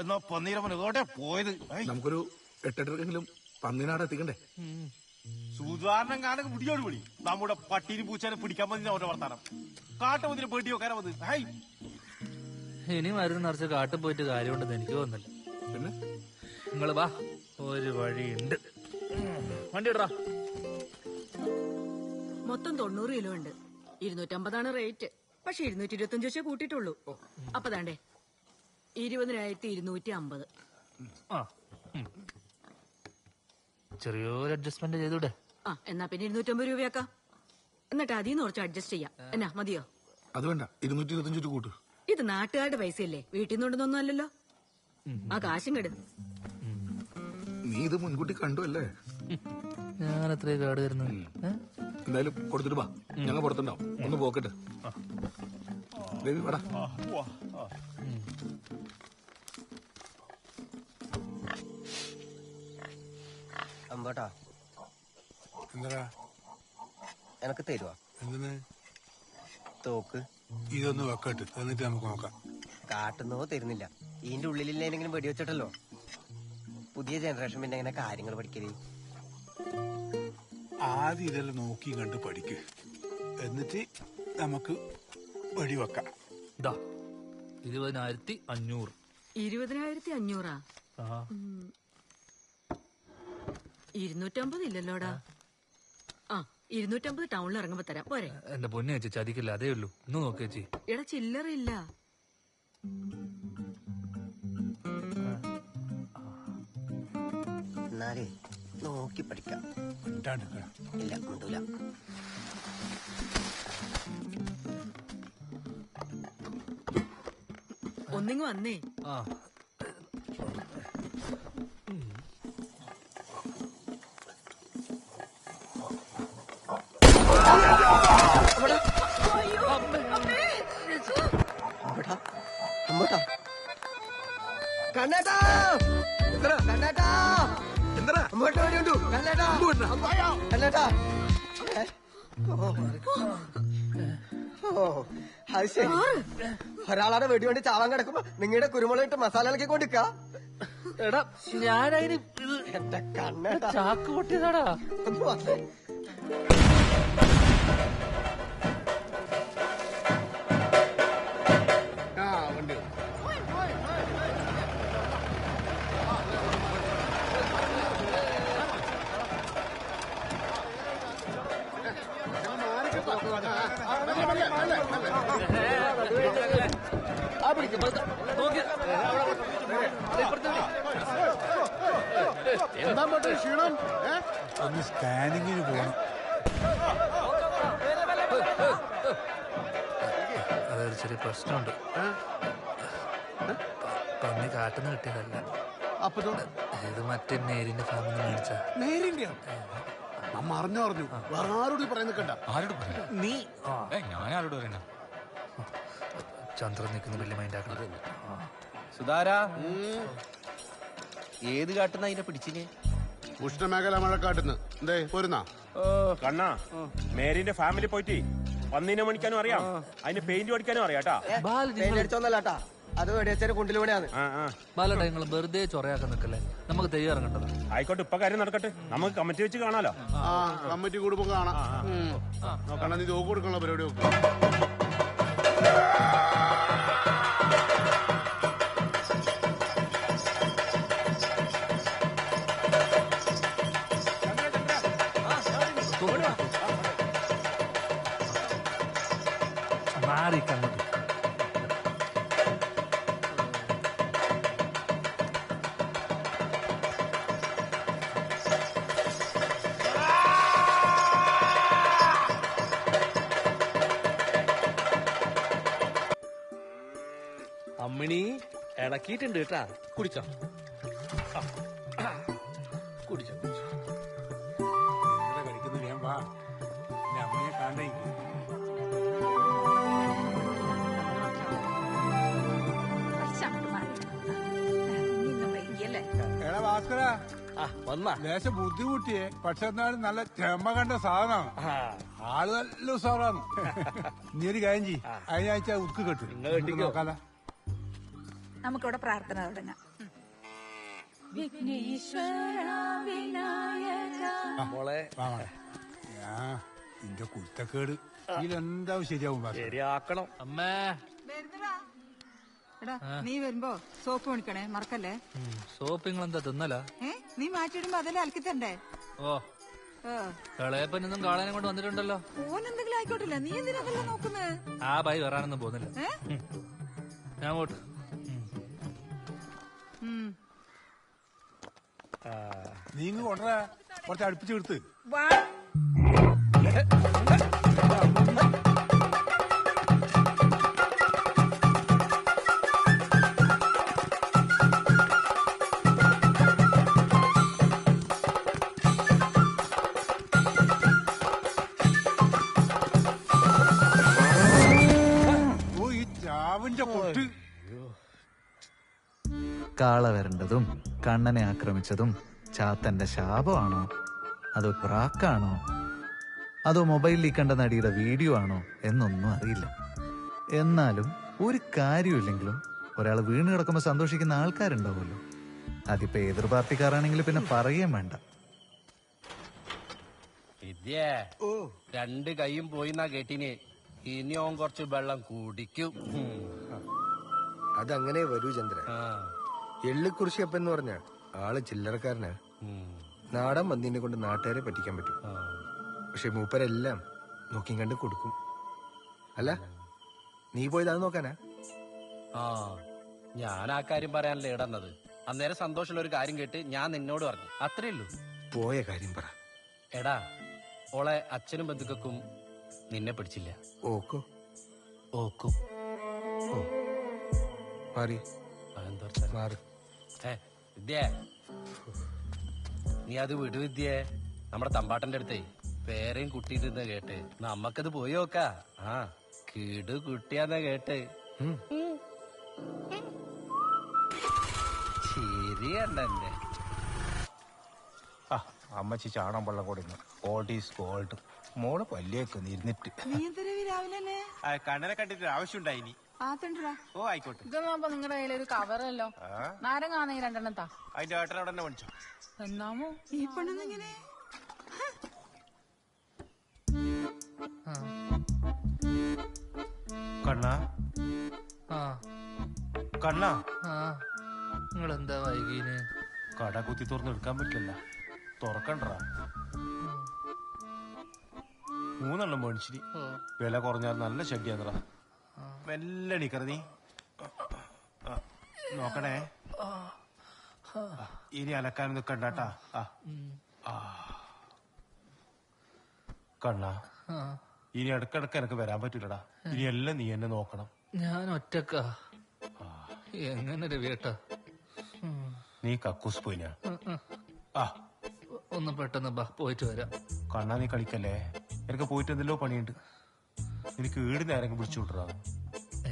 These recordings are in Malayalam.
എന്നാ പന്നീരമ്മൻ എവിടെ പോയത്. നമുക്കൊരു എട്ടെട്ടെങ്കിലും പന്നിനാട് എത്തിക്കണ്ടേ? സൂതാരണം കാണുക പിടിയോട് വിളി. നമ്മുടെ പട്ടീന് പൂച്ചനെ പിടിക്കാൻ മതി അവരുടെ വർത്താനം. കാട്ടുമതിന് പേടി വെക്കാനാ മതി ഹൈ ഇനി മരുന്ന് നിറച്ച് കാട്ടിൽ പോയിട്ട് കാര്യമുണ്ടെന്ന് എനിക്ക് തോന്നുന്നില്ല. പിന്നെ? നിങ്ങൾ വാ ഒരു വഴിയുണ്ട്. ഉണ്ട് വണ്ടി ഇടറാ മൊത്തം തൊണ്ണൂറ് കിലോ ഉണ്ട്. ഇരുന്നൂറ്റമ്പതാണ് റേറ്റ്. പക്ഷെ ഇരുന്നൂറ്റി ഇരുപത്തി ഇരുപത്തഞ്ച് വെച്ചേ കൂട്ടിയിട്ടുള്ളൂ. അപ്പൊ താണ്ടേ ഇരുപതിനായിരത്തി ഇരുന്നൂറ്റി അമ്പത് ആ ഉം. ചെറിയൊരു അഡ്ജസ്റ്റ്മെന്റ് ചെയ്തൂടെ? ആ എന്നാ പിന്നെ ഇരുന്നൂറ്റമ്പത് രൂപയാക്കാം. എന്നിട്ട് അതിൽ നിന്ന് കുറച്ച് അഡ്ജസ്റ്റ് ചെയ്യാം. എന്നാ മതിയോ? അത് വേണ്ട ഇരുന്നൂറ്റി ഇരുപത്തഞ്ച് രൂപ കൂട്ട്. ഇത് നാട്ടുകാരുടെ പൈസയല്ലേ? വീട്ടിൽ നിന്നുണ്ടെന്നൊന്നും അല്ലല്ലോ ആ കാശും കെടു നീ ഇത് മുൻകൂട്ടി കണ്ടു അല്ലേ? ഞാൻ അത്രയും കാട് തരുന്നു ഏ? എന്തായാലും കൊടുത്തിട്ട് വാ. ഞങ്ങൾ പുറത്തുണ്ടാവും. ഒന്ന് പോക്കട്ടെ. ദേവി വാടാ. അമ്പോട്ടാ എന്താ എനക്ക് തരുവാ? എന്തിന്? തോക്ക്. ഇതൊന്ന് വെക്കട്ട്. എന്നിട്ട് നമുക്ക് നോക്കാം. കാട്ടുന്നോ തരുന്നില്ല. ഇതിന്റെ ഉള്ളിലില്ലെങ്കിലും വെടിവെച്ചിട്ടല്ലോ? പുതിയ ജനറേഷൻ പിന്നെ എങ്ങനെ കാര്യങ്ങൾ പഠിക്കൽ? ആദ്യം ഇതെല്ലാം നോക്കി കണ്ട് പഠിക്ക്. എന്നിട്ട് നമുക്ക് വെടിവെക്കാം. വെക്കാം ഇരുപതിനായിരത്തി അഞ്ഞൂറ്. ഇരുപതിനായിരത്തി അഞ്ഞൂറാ? ആ ഇരുന്നൂറ്റമ്പത് ഇല്ലല്ലോടാ. ആ. ഇരുന്നൂറ്റമ്പത് ടൗണിൽ ഇറങ്ങുമ്പോ തരാം. പോരെ. എന്റെ പൊന്നെ ചേച്ചി ചതിക്കില്ല. അതേ ഉള്ളൂ. ഇന്ന് നോക്ക് ചേച്ചി. എടാ ചില്ലറയില്ല എന്നാലേ നോക്കി പഠിക്കാം. ഇല്ല കൊണ്ടൂല ഒന്നിങ്ങ് വന്നേ. ആ. കണ്ണേട്ടാ. കണ്ണേട്ടാ. എന്താ അമ്പോട്ട് വേണ്ടിയുണ്ടു കണ്ണേട്ടാ. കണ്ണേട്ടാ. ഏ? ഓ. ഓ അത് ശരി. വെടി വെടിവണ്ടി ചാവാൻ കിടക്കുമ്പോ നിങ്ങളുടെ കുരുമുളക് ഇട്ട് മസാല ഇളക്കി കൊണ്ടിക്ക എടാ. ഞാനതിന് ഇത് എന്റെ കണ്ണേട്ടാ. ചാക്ക് പൊട്ടിയതാടാ. എന്താ പോട്ടെ ക്ഷീണം ഒന്ന് സ്കാനിങ്ങിന് പോകണം അതൊരു ചെറിയ പ്രശ്നമുണ്ട്. പന്നി കാട്ടുന്ന കിട്ടിയതല്ല. അപ്പൊ ഇത്? മറ്റേ നേരിന്റെ ഫാമിൽ നിന്ന് മേടിച്ച. നേരിന്റെ അമ്മ അറിഞ്ഞു അറിഞ്ഞു? വേറെ ആരോട് പറയുന്ന കണ്ട ആരോട് പറയാ നീ ആ ഞാൻ ആരോട് പറയണ ചന്ദ്രൻ നിൽക്കുന്ന വലിയ മൈൻഡ് ആക്കണം. സുധാരാ. ഏത് കാട്ടുന്ന അതിനെ പിടിച്ചിന്? ഉഷ്ണമേഖല മഴക്കാട്ടുന്ന്. എന്തേ പോരുന്നാ? കണ്ണാ മേരിന്റെ ഫാമിലി പോയിട്ട് പന്നീനെ മണിക്കാനും അറിയാം. അതിന് പെയിന്റ് അടിക്കാനും അറിയാട്ടാ അത് പണിയാണ് ആ ആ. നിങ്ങൾ വെറുതെ ചൊറയാക്കാൻ നിൽക്കല്ലേ നമുക്ക് തെയ്യം ഇറങ്ങേണ്ടതാ ആയിക്കോട്ടെ ഇപ്പൊ കാര്യം നടക്കട്ടെ. നമുക്ക് കമ്മിറ്റി വെച്ച് കാണാലോ? കമ്മിറ്റി കൂടുമ്പോ കാണാം. നോക്കണം നീ തോക്ക് കൊടുക്കാനുള്ള പരിപാടി നോക്കാം മാറിക്കങ്ങോട്ട് അമ്മിണി ഇളക്കിയിട്ടുണ്ട് കേട്ടാ. കുടിച്ചോ? ഭാസ്കര ആ വന്നാ. ലേശം ബുദ്ധിമുട്ടിയെ. പക്ഷെ എന്നാലും നല്ല ചെമ്മ കണ്ട സാധനമാണ്. ആൾ നല്ല ഉസാറാണ് നീ ഒരു കാര്യം ചെയ്യ്. അതിനാഴ്ച ഉക്ക് കെട്ടു. നോക്കാല. നമുക്കിവിടെ പ്രാർത്ഥന തുടങ്ങാം. വിഘ്നേശ്വര വിനായക മോളെ. നിന്റെ കുത്തക്കേട് ഇതിലെന്താവും ശരിയാവും. ശരിയാക്കണം. അമ്മേ. എടാ നീ വരുമ്പോ സോപ്പ് മേടിക്കണേ മറക്കല്ലേ? സോപ്പ് നിങ്ങളെന്താ തിന്നല? ഏ നീ മാറ്റിയിടുമ്പോ അതല്ലേ അലക്കി തണ്ടേ ഓ കളയപ്പനൊന്നും ഇളയപ്പനൊന്നും കാളനെ കൊണ്ട് വന്നിട്ടുണ്ടല്ലോ. ഓൻ എന്തെങ്കിലും ആയിക്കോട്ടില്ല? നീ എന്തിനാ അതെല്ലാം നോക്കുന്നത് ആ ബൈ വരാനൊന്നും പോകുന്നില്ല. ഞാൻ പോട്ട്. നീ കൊണ്ടുവരാ. കുറച്ച് അടുപ്പിച്ച് എടുത്ത്. കാള വരണ്ടതും കണ്ണനെ ആക്രമിച്ചതും ചാത്തന്റെ ശാപമാണോ? അതോ പ്രാക്കാണോ? അതോ മൊബൈലിൽ കണ്ട നടിയുടെ വീഡിയോ ആണോ എന്നൊന്നും അറിയില്ല. എന്നാലും ഒരു കാര്യമില്ലെങ്കിലും ഒരാൾ വീണ് കിടക്കുമ്പോൾ സന്തോഷിക്കുന്ന ആൾക്കാരുണ്ടാവുമല്ലോ. അതിപ്പോ എതിർ പാർട്ടിക്കാരാണെങ്കിൽ പിന്നെ പറയുകയും വേണ്ട. വിദ്യേ രണ്ട് കൈയും പോയി കേട്ടിന്. ഇനി ഓൻ കുറച്ച് വെള്ളം കുടിക്കും. അതങ്ങനെ വരൂ ചന്ദ്ര. എള്ളിക്കുറിശിയപ്പൻ എന്ന് പറഞ്ഞ ആൾ ചില്ലറക്കാരനാ. നാടൻ മന്തിനെ കൊണ്ട് നാട്ടുകാരെ പറ്റിക്കാൻ പറ്റും. പക്ഷെ മൂപ്പരെല്ലാം നോക്കി കണ്ട് കൊടുക്കും. അല്ല നീ പോയതാന്ന് നോക്കാനാ? ആ ഞാൻ ആ കാര്യം പറയാനല്ലേ ഇടന്നത്. അന്നേരം സന്തോഷമുള്ള ഒരു കാര്യം കേട്ട് ഞാൻ നിന്നോട് പറഞ്ഞു. അത്രേ ഉള്ളൂ. പോയ കാര്യം പറ. എടാ ഓളെ അച്ഛനും ബന്ധുക്കൾക്കും നിന്നെ പിടിച്ചില്ല. ഓക്കോ? ഓക്കോ. മാറി. വെച്ചാ? മാറി. ഏ വിദ്യേ. നീ അത് വിടു വിദ്യ. നമ്മുടെ തമ്പാട്ടന്റെ അടുത്തേ പേരെയും കുട്ടിയിട്ടിരുന്ന കേട്ട്. നമ്മക്കത് പോയി നോക്കാ. ആ കിടു കുട്ടിയാന്ന കേട്ട്. ശരിയല്ലേ ആ അമ്മച്ചി ചാണം വെള്ളം കൊടുക്കുന്നു ഗോൾഡ് ഈസ് ഗോൾഡ് മോൾ പല്ലിയൊക്കെ ഇരുന്നിട്ട്. കണ്ണനെ കണ്ടിട്ട് ഇനി. ആത്തണ്ടാ ഓ ആയിക്കോട്ടെ. ഇതൊന്നും നിങ്ങളുടെ കവറല്ലോ രണ്ടെണ്ണം താ. അതിന്റെ ഏട്ടൻ അവിടെ തന്നെ മേടിച്ചോ എന്നാമോ? ഈ പെണ്ണെന്നിങ്ങനെ കണ്ണാ? ആ. കണ്ണാ? ആ. നിങ്ങളെന്താ വൈകീന്? കട കുത്തി തുറന്ന് എടുക്കാൻ പറ്റില്ല. തുറക്കണ്ടടാ. മൂന്നെണ്ണം മേടിച്ചിരി. വില കുറഞ്ഞാൽ നല്ല ചെടിയാന്നടാ മെല്ലെ എണീക്കറ നീ നോക്കണേ. ഇനി അലക്കാൻ നിക്കണ്ടാട്ടാ കണ്ണ ഇനി ഇടക്കിടക്ക് എനക്ക് വരാൻ പറ്റൂലടാ ഇനി എല്ലാം നീ എന്നെ നോക്കണം. ഞാൻ ഒറ്റക്ക. എങ്ങനെ രവിയേട്ടാ നീ കക്കൂസ് പോയിനാ? ആ. ഒന്ന് പെട്ടെന്ന് ബാ പോയിട്ട് വരാം. കണ്ണാ നീ കളിക്കല്ലേ? എനിക്ക് പോയിട്ട് എന്തെല്ലോ പണിയുണ്ട്. എനിക്ക് വീടിന് ആരെങ്കിലും വിളിച്ചു വിട്ടറാ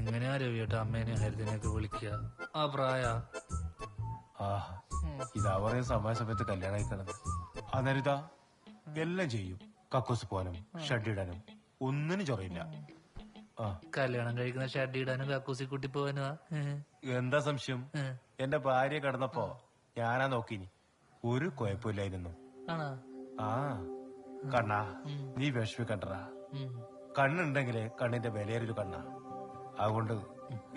എങ്ങനെയാ രവിയേട്ട അമ്മേനെ ഹരിതനെയൊക്കെ വിളിക്കുക ആ പ്രായ? ആ ഇതാ പറയുന്ന സമയ സമയത്ത് കല്യാണം കഴിക്കണത് അന്നേരം എല്ലാം ചെയ്യും. കക്കൂസ് പോകാനും ഷഡിടാനും ഒന്നിനും ചൊറയില്ല. കല്യാണം കഴിക്കുന്ന ഷഡിടാനും കക്കൂസി കുട്ടി പോവാനും? എന്താ സംശയം? എന്റെ ഭാര്യ കിടന്നപ്പോ ഞാനാ നോക്കിനി. ഒരു കുഴപ്പമില്ലായിരുന്നു. ആ. കണ്ണാ നീ വിഷമിക്കണ്ടറാ. കണ്ണുണ്ടെങ്കിലേ കണ്ണിന്റെ വിലയേറിയൊരു കണ്ണാ. അതുകൊണ്ട്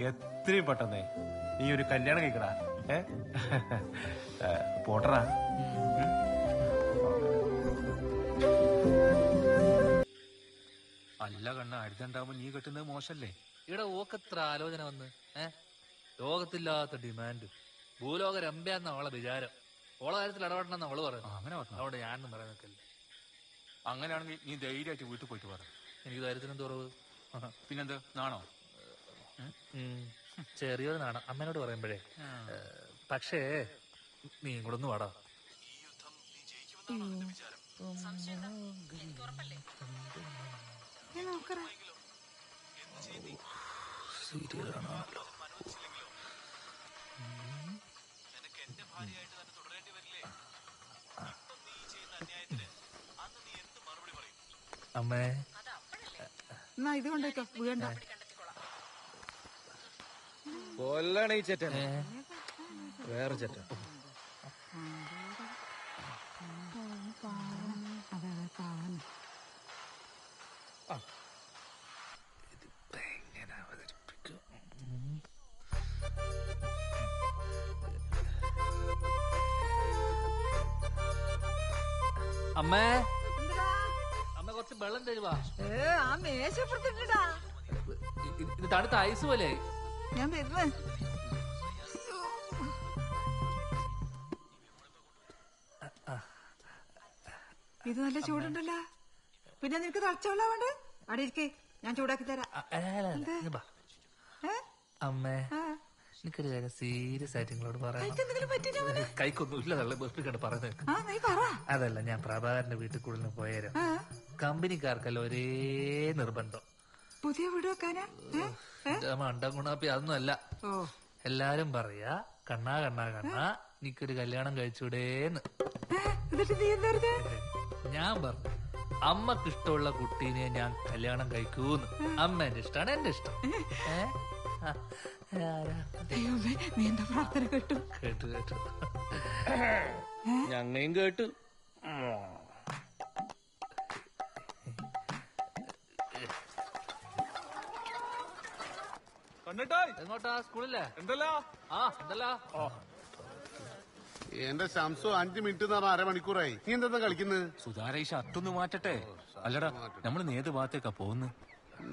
എത്രയും പെട്ടെന്ന് നീ ഒരു കല്യാണം കഴിക്കടാ. ഏ? ഏ, പോട്ടറാ. അല്ല കണ്ണ അടുത്തുണ്ടാവുമ്പോ നീ കെട്ടുന്നത് മോശല്ലേ? ഇവിടെ ഓക്കത്ര ആലോചന വന്ന് ഏ? ലോകത്തില്ലാത്ത ഡിമാൻഡ്. ഭൂലോക രമ്പയാന്ന അവളെ വിചാരം. ഓളെ കാര്യത്തിൽ ഇടപെടണമെന്ന് അവൾ പറയുന്നു അങ്ങനെ പറഞ്ഞു. അവിടെ ഞാനൊന്നും പറയാൻ നിൽക്കല്ലേ അങ്ങനെയാണെങ്കിൽ നീ ധൈര്യമായിട്ട് വീട്ടിൽ പോയിട്ട് പറ. എനിക്ക് കാര്യത്തിനും തുറവ് പിന്നെന്ത് നാണോ. ചെറിയൊരു നാണം. അമ്മേനോട് പറയുമ്പോഴേ പക്ഷേ നീ കൂടെ ഒന്ന് വാടാ അമ്മേ. എന്നാ ഇത് കൊണ്ടേക്കോ വീണ്ട കൊല്ലാണ് ഈ ചേട്ടൻ വേറെ ചേട്ടൻ. അമ്മേ. അമ്മ കുറച്ച് വെള്ളം തരുവാ. ഏ ആ മേശപ്പുറത്തിട്ടാ ഇത് തണുത്ത ഐസ് പോലെ. ഞാൻ വരുന്നേ ഇത് നല്ല ചൂടുണ്ടല്ലോ. പിന്നെ നിനക്ക് തളച്ചോളാ വേണ്ട അവിടെ ഇരിക്കേ. ഞാൻ ചൂടാക്കി തരാം? അമ്മേ ആ. എനിക്കൊരു കാര്യം സീരിയസ് ആയിട്ട് നിങ്ങളോട് പറയാം എന്തെങ്കിലും പറ്റിയില്ല മോനെ? കൈക്കൊന്നും ഇല്ല തള്ളി ബെർപ്പിക്കണ്ട് പറയുന്നത് ആ നീ പറ. അതല്ല ഞാൻ പ്രഭാകരന്റെ വീട്ടിൽ കൂടുതൽ പോയാലും. കമ്പനിക്കാർക്കല്ല ഒരേ നിർബന്ധം. പുതിയ വീട് വെക്കാനാ? മണ്ട ഗുണാപ്പി അതൊന്നും അല്ല എല്ലാരും പറയാ കണ്ണാ കണ്ണാ കണ്ണാ എനിക്കൊരു കല്യാണം കഴിച്ചൂടേന്ന് എന്നിട്ട് നീ എന്താ പറഞ്ഞേ? ഞാൻ പറഞ്ഞു അമ്മയ്ക്ക് ഇഷ്ടമുള്ള കുട്ടീനെ ഞാൻ കല്യാണം കഴിക്കൂന്ന്. അമ്മ എന്റെ ഇഷ്ടമാണ് എന്റെ ഇഷ്ടം. നീ എന്താ പ്രാർത്ഥന കേട്ടു? കേട്ടു കേട്ടു. ഞങ്ങയും കേട്ടു. എങ്ങോട്ടാ? സ്കൂളില്ലേ എന്തല്ല? ആ എന്തല്ല? എന്റെ ശംസു അഞ്ചു മിനിറ്റ് എന്ന് പറഞ്ഞാൽ അരമണിക്കൂറായി നീ എന്താ കളിക്കുന്നത് സുധാരേഷ അത്തൊന്ന് മാറ്റട്ടെ? അല്ലടാ നമ്മൾ ഏത് ഭാഗത്തേക്കാ പോകുന്നത്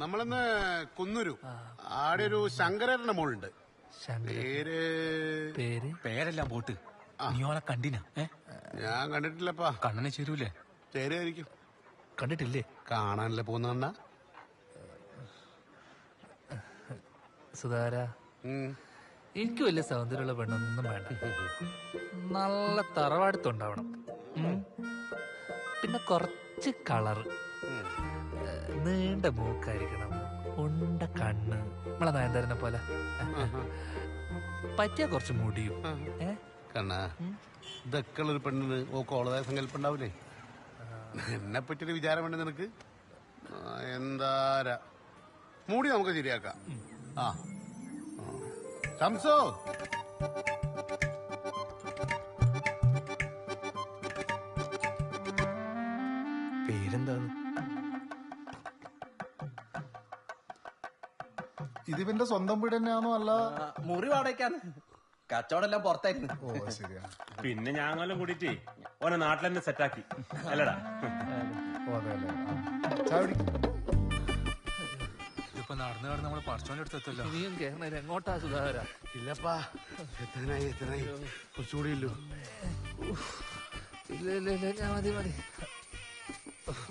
നമ്മളിന്ന് കുന്നൂരു. ആടെ ഒരു ശങ്കരന്റെ മോളുണ്ട്. പേര്? പേര്? പേരെല്ലാം പോട്ട്. നീ ഓളെ കണ്ടിനാ? ഞാൻ കണ്ടിട്ടില്ലപ്പാ. കണ്ണനെ ചേരൂലേ? ചേരായിരിക്കും കണ്ടിട്ടില്ലേ? കാണാനല്ലേ പോകുന്ന സുധാര എനിക്ക് വലിയ സൗന്ദര്യമുള്ള പെണ്ണൊന്നും വേണ്ട. നല്ല തറവാടുത്തുണ്ടാവണം. പിന്നെ കുറച്ച് കളറ് നീണ്ട മൂക്കായിരിക്കണം. ഉണ്ട കണ്ണ്. നമ്മളെ നയൻതാരനെ പോലെ. പറ്റിയ കുറച്ച് മുടിയും. കണ്ണ കണ്ണാ ഇതൊക്കെ പെണ്ണിന് ഓ കോളതായ സങ്കല്പം ഉണ്ടാവില്ലേ എന്നെ പറ്റിയൊരു വിചാരം വേണ്ട നിനക്ക് എന്താരാ? മൂടി നമുക്ക് ശരിയാക്കാം. ആ. ആ. ശംസോ. പേരെന്താണ്? ഇതിവന്റെ സ്വന്തം വീട് തന്നെയാണോ അല്ല? മുറി വാടകയ്ക്കാന്ന് കച്ചവടം എല്ലാം പുറത്തായിരുന്നു. ഓ ശരിയാ. പിന്നെ ഞാങ്ങെല്ലാം കൂടിയിട്ട് ഓനെ നാട്ടിലെന്നെ സെറ്റാക്കി അല്ലടാ. ഓ അതെ അല്ലേ നടന്നു നടന്ന് നമ്മൾ പറച്ചോന്റെ അടുത്ത് എത്തല്ലോ. ഇനിയും കേരള എങ്ങോട്ടാ സുധാകര? ഇല്ലപ്പാ. എത്രനായി എത്രനായി? കുറച്ചുകൂടി ഇല്ലു. ഇല്ല ഇല്ല ഇല്ല ഞാൻ മതി മതി.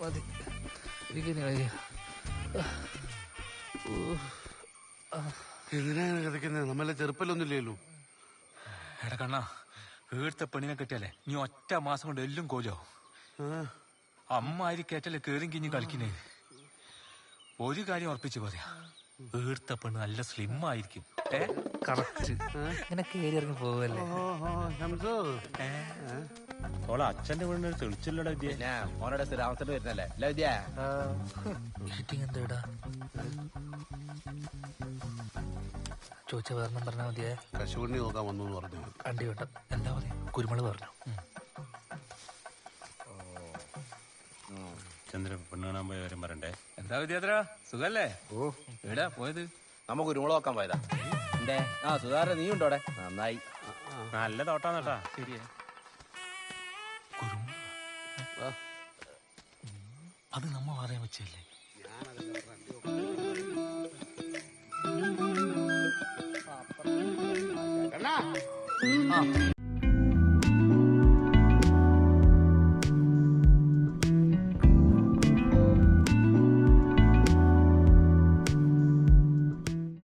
മതി. എനിക്കിനി വയ്യ. എന്തിനാണ് കിടക്കുന്നത് നമ്മളെ ചെറുപ്പല്ലൊന്നുമില്ലല്ലോ. എടാ കണ്ണാ വീഴ്ത്ത പെണ്ണിനെ കെട്ടിയാലേ നീ ഒറ്റ മാസം കൊണ്ട് എല്ലും കോലോ അമ്മ ആയിരിക്കേറ്റല്ലേ കേട്ടല്ലേ കേറും കിഞ്ഞ് കളിക്കുന്നേ. ഒരു കാര്യം ഉറപ്പിച്ചു പറയാ. വീർത്ത പെണ്ണ് നല്ല സ്ലിം ആയിരിക്കും. ഏ? കറക്റ്റ് ഇങ്ങനെ കേറി ഇറങ്ങി പോവല്ലേ? ശംസോ ഓളെ അച്ഛന്റെ വീടിന് തെളിച്ചില്ലടാ വിദ്യ. പിന്നെ ഓനോടെ സ്ഥിരാമസത്തിന് വരുന്നല്ലേ? അല്ല വിദ്യ? മീറ്റിംഗ് എന്താ ചോദിച്ച വേറെ പറഞ്ഞാ മതിയെ. കശുവണ്ണി നോക്കാൻ വന്നു എന്ന് പറഞ്ഞു. അണ്ടി വേണ്ട എന്താ പറയാ കുരുമുളക് പറഞ്ഞു. ചന്ദ്രൻ പെണ്ണു കാണാൻ പോയ കാര്യം പറയണ്ടേ? എന്താ വിദ്യാത്ര സുഖല്ലേ? ഓ. എവിടാ പോയത്? നമുക്ക് ഒരു നോക്കാൻ പോയതാ. എന്തേ? ആ സുധാര നീ ഉണ്ടോടെ നന്നായി. നല്ല തോട്ടാന്നട്ടാ ശരിയാ. അത് നമ്മ പറയാൻ വെച്ചല്ലേ ആ.